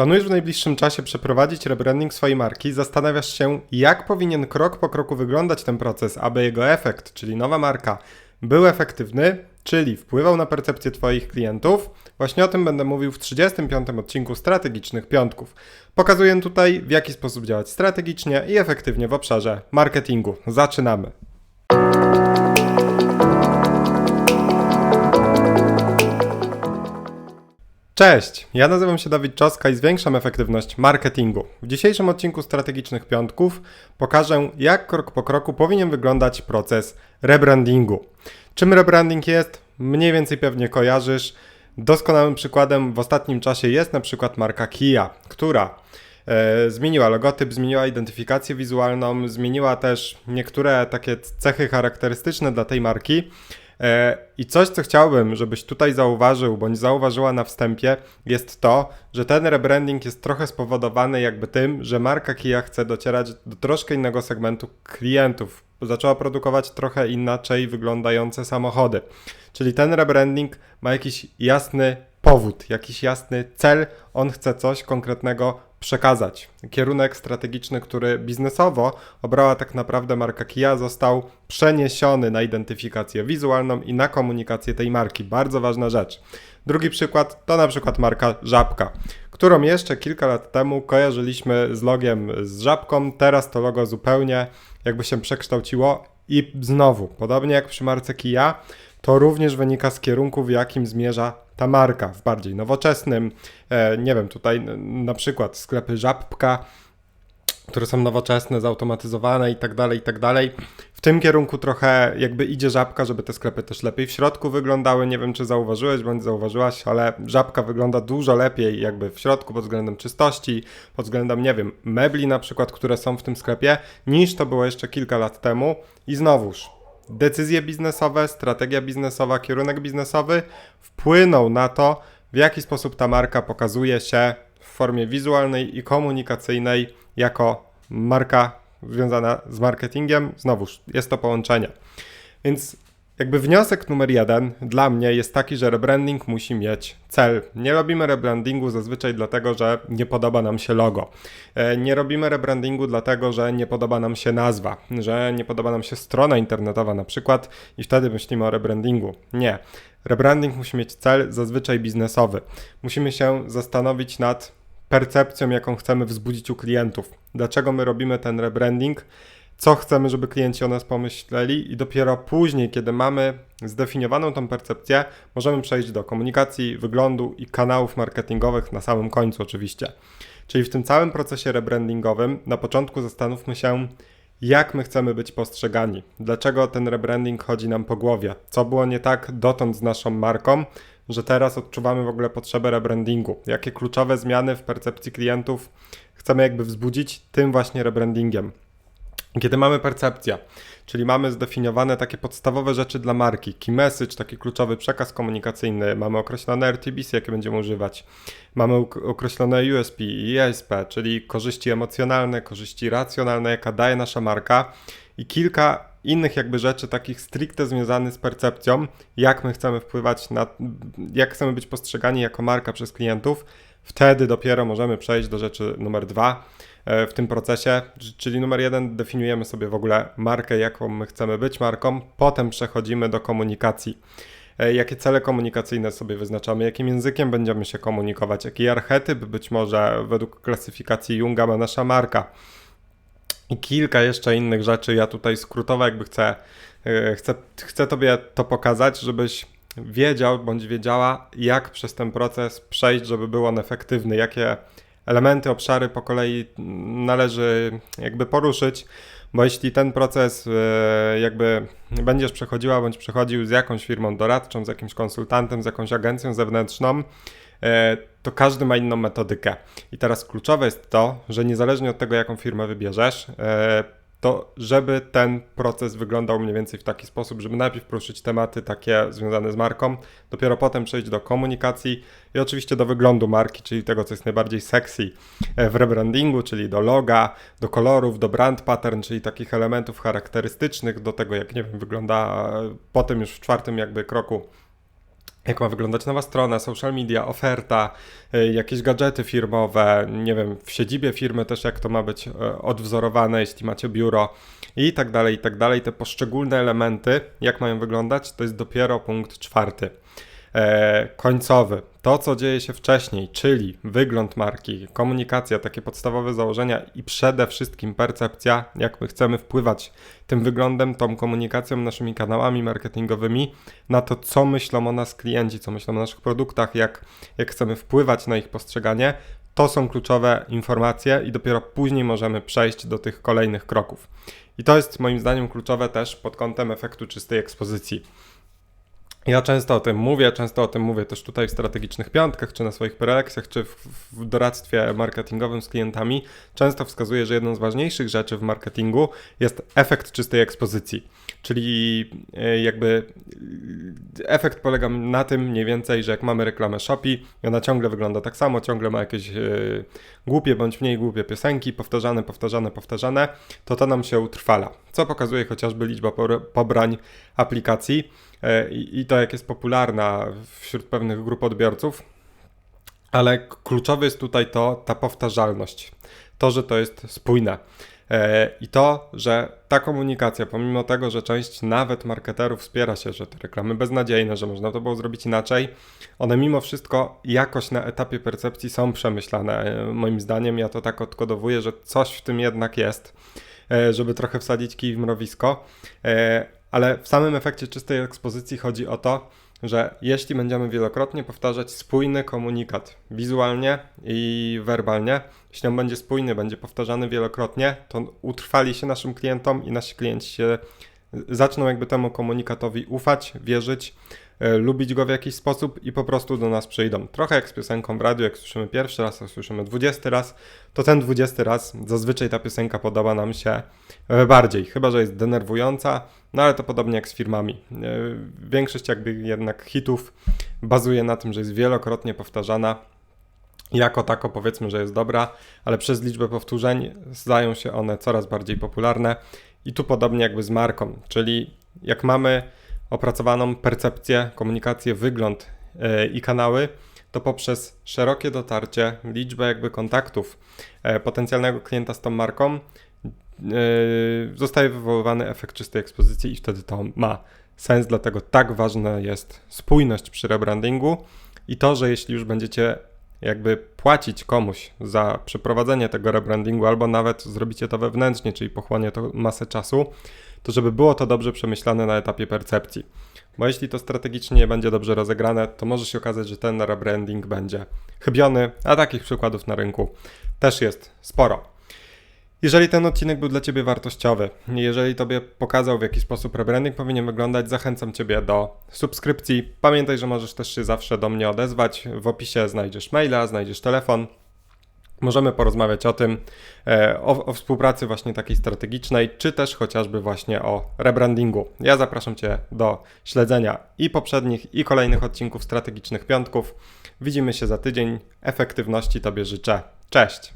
Planujesz w najbliższym czasie przeprowadzić rebranding swojej marki, zastanawiasz się, jak powinien krok po kroku wyglądać ten proces, aby jego efekt, czyli nowa marka, był efektywny, czyli wpływał na percepcję Twoich klientów. Właśnie o tym będę mówił w 35. odcinku Strategicznych Piątków. Pokazuję tutaj, w jaki sposób działać strategicznie i efektywnie w obszarze marketingu. Zaczynamy. Cześć, ja nazywam się Dawid Czoska i zwiększam efektywność marketingu. W dzisiejszym odcinku Strategicznych Piątków pokażę, jak krok po kroku powinien wyglądać proces rebrandingu. Czym rebranding jest? Mniej więcej pewnie kojarzysz. Doskonałym przykładem w ostatnim czasie jest na przykład marka Kia, która e, zmieniła logotyp, zmieniła identyfikację wizualną, zmieniła też niektóre takie cechy charakterystyczne dla tej marki. E, I coś, co chciałbym, żebyś tutaj zauważył, bądź zauważyła na wstępie, jest to, że ten rebranding jest trochę spowodowany jakby tym, że marka Kia chce docierać do troszkę innego segmentu klientów. Zaczęła produkować trochę inaczej wyglądające samochody. Czyli ten rebranding ma jakiś jasny powód, jakiś jasny cel, on chce coś konkretnego przekazać. Kierunek strategiczny, który biznesowo obrała tak naprawdę marka Kia, został przeniesiony na identyfikację wizualną i na komunikację tej marki. Bardzo ważna rzecz. Drugi przykład to na przykład marka Żabka, którą jeszcze kilka lat temu kojarzyliśmy z logiem z Żabką. Teraz to logo zupełnie jakby się przekształciło i znowu, podobnie jak przy marce Kia, to również wynika z kierunku, w jakim zmierza ta marka, w bardziej nowoczesnym. E, nie wiem, tutaj na przykład sklepy Żabka, które są nowoczesne, zautomatyzowane i tak dalej, i tak dalej. W tym kierunku trochę jakby idzie żabka, żeby te sklepy też lepiej w środku wyglądały. Nie wiem, czy zauważyłeś bądź zauważyłaś, ale żabka wygląda dużo lepiej jakby w środku pod względem czystości, pod względem, nie wiem, mebli na przykład, które są w tym sklepie, niż to było jeszcze kilka lat temu. I znowuż, decyzje biznesowe, strategia biznesowa, kierunek biznesowy wpłyną na to, w jaki sposób ta marka pokazuje się w formie wizualnej i komunikacyjnej jako marka związana z marketingiem. Znowuż jest to połączenie. Więc jakby wniosek numer jeden dla mnie jest taki, że rebranding musi mieć cel. Nie robimy rebrandingu zazwyczaj dlatego, że nie podoba nam się logo. E, nie robimy rebrandingu dlatego, że nie podoba nam się nazwa, że nie podoba nam się strona internetowa na przykład i wtedy myślimy o rebrandingu. Nie. Rebranding musi mieć cel zazwyczaj biznesowy. Musimy się zastanowić nad percepcją, jaką chcemy wzbudzić u klientów. Dlaczego my robimy ten rebranding? Co chcemy, żeby klienci o nas pomyśleli, i dopiero później, kiedy mamy zdefiniowaną tą percepcję, możemy przejść do komunikacji, wyglądu i kanałów marketingowych na samym końcu, oczywiście. Czyli w tym całym procesie rebrandingowym, na początku zastanówmy się, jak my chcemy być postrzegani, dlaczego ten rebranding chodzi nam po głowie, co było nie tak dotąd z naszą marką, że teraz odczuwamy w ogóle potrzebę rebrandingu, jakie kluczowe zmiany w percepcji klientów chcemy jakby wzbudzić tym właśnie rebrandingiem. Kiedy mamy percepcję, czyli mamy zdefiniowane takie podstawowe rzeczy dla marki, key message, taki kluczowy przekaz komunikacyjny, mamy określone RTBC, jakie będziemy używać, mamy określone USP i ESP, czyli korzyści emocjonalne, korzyści racjonalne, jaka daje nasza marka i kilka innych jakby rzeczy takich stricte związanych z percepcją, jak my chcemy wpływać na, jak chcemy być postrzegani jako marka przez klientów, wtedy dopiero możemy przejść do rzeczy numer dwa, E, w tym procesie, czyli numer jeden definiujemy sobie w ogóle markę, jaką my chcemy być marką, potem przechodzimy do komunikacji. E, jakie cele komunikacyjne sobie wyznaczamy, jakim językiem będziemy się komunikować, jaki archetyp być może według klasyfikacji Junga ma nasza marka. I kilka jeszcze innych rzeczy. Ja tutaj skrótowo jakby chcę, e, chcę, chcę Tobie to pokazać, żebyś wiedział bądź wiedziała, jak przez ten proces przejść, żeby był on efektywny, jakie elementy, obszary po kolei należy jakby poruszyć, bo jeśli ten proces e, jakby będziesz przechodziła bądź przechodził z jakąś firmą doradczą, z jakimś konsultantem, z jakąś agencją zewnętrzną, e, to każdy ma inną metodykę. I teraz kluczowe jest to, że niezależnie od tego, jaką firmę wybierzesz, e, to żeby ten proces wyglądał mniej więcej w taki sposób, żeby najpierw poruszyć tematy takie związane z marką, dopiero potem przejść do komunikacji i oczywiście do wyglądu marki, czyli tego, co jest najbardziej sexy e, w rebrandingu, czyli do loga, do kolorów, do brand pattern, czyli takich elementów charakterystycznych do tego, jak nie wiem, wygląda e, potem już w czwartym jakby kroku jak ma wyglądać nowa strona, social media, oferta, y, jakieś gadżety firmowe, nie wiem, w siedzibie firmy też jak to ma być y, odwzorowane, jeśli macie biuro i tak dalej, i tak dalej. Te poszczególne elementy, jak mają wyglądać, to jest dopiero punkt czwarty. E, końcowy, to co dzieje się wcześniej, czyli wygląd marki, komunikacja, takie podstawowe założenia i przede wszystkim percepcja, jak my chcemy wpływać tym wyglądem, tą komunikacją, naszymi kanałami marketingowymi na to, co myślą o nas klienci, co myślą o naszych produktach, jak, jak chcemy wpływać na ich postrzeganie. To są kluczowe informacje i dopiero później możemy przejść do tych kolejnych kroków. I to jest moim zdaniem kluczowe też pod kątem efektu czystej ekspozycji. Ja często o tym mówię, często o tym mówię też tutaj w strategicznych piątkach, czy na swoich prelekcjach, czy w, w doradztwie marketingowym z klientami. Często wskazuję, że jedną z ważniejszych rzeczy w marketingu jest efekt czystej ekspozycji. Czyli e, jakby e, efekt polega na tym mniej więcej, że jak mamy reklamę Shopee ona ciągle wygląda tak samo, ciągle ma jakieś e, głupie bądź mniej głupie piosenki, powtarzane, powtarzane, powtarzane, to to nam się utrwala. Co pokazuje chociażby liczba pobrań aplikacji i, i to jak jest popularna wśród pewnych grup odbiorców. Ale kluczowe jest tutaj to ta powtarzalność. To, że to jest spójne. E, I to, że ta komunikacja, pomimo tego, że część nawet marketerów wspiera się, że te reklamy beznadziejne, że można to było zrobić inaczej, one mimo wszystko jakoś na etapie percepcji są przemyślane. E, moim zdaniem ja to tak odkodowuję, że coś w tym jednak jest, e, żeby trochę wsadzić kij w mrowisko. Ale w samym efekcie czystej ekspozycji chodzi o to, że jeśli będziemy wielokrotnie powtarzać spójny komunikat wizualnie i werbalnie, jeśli on będzie spójny, będzie powtarzany wielokrotnie, to utrwali się naszym klientom i nasi klienci się zaczną jakby temu komunikatowi ufać, wierzyć, lubić go w jakiś sposób i po prostu do nas przyjdą. Trochę jak z piosenką w radiu, jak słyszymy pierwszy raz, jak słyszymy dwudziesty raz, to ten dwudziesty raz zazwyczaj ta piosenka podoba nam się e, bardziej, chyba że jest denerwująca, no ale to podobnie jak z firmami. E, większość jakby jednak hitów bazuje na tym, że jest wielokrotnie powtarzana. Jako tako powiedzmy, że jest dobra, ale przez liczbę powtórzeń zdają się one coraz bardziej popularne. I tu podobnie jakby z marką, czyli jak mamy opracowaną percepcję, komunikację, wygląd yy, i kanały, to poprzez szerokie dotarcie, liczbę jakby kontaktów yy, potencjalnego klienta z tą marką yy, zostaje wywoływany efekt czystej ekspozycji i wtedy to ma sens, dlatego tak ważna jest spójność przy rebrandingu i to, że jeśli już będziecie jakby płacić komuś za przeprowadzenie tego rebrandingu, albo nawet zrobicie to wewnętrznie, czyli pochłonie to masę czasu, to żeby było to dobrze przemyślane na etapie percepcji. Bo jeśli to strategicznie nie będzie dobrze rozegrane, to może się okazać, że ten rebranding będzie chybiony, a takich przykładów na rynku też jest sporo. Jeżeli ten odcinek był dla Ciebie wartościowy, jeżeli Tobie pokazał, w jaki sposób rebranding powinien wyglądać, zachęcam Ciebie do subskrypcji. Pamiętaj, że możesz też się zawsze do mnie odezwać. W opisie znajdziesz maila, znajdziesz telefon. Możemy porozmawiać o tym, e, o, o, współpracy właśnie takiej strategicznej, czy też chociażby właśnie o rebrandingu. Ja zapraszam Cię do śledzenia i poprzednich, i kolejnych odcinków strategicznych piątków. Widzimy się za tydzień. Efektywności Tobie życzę. Cześć!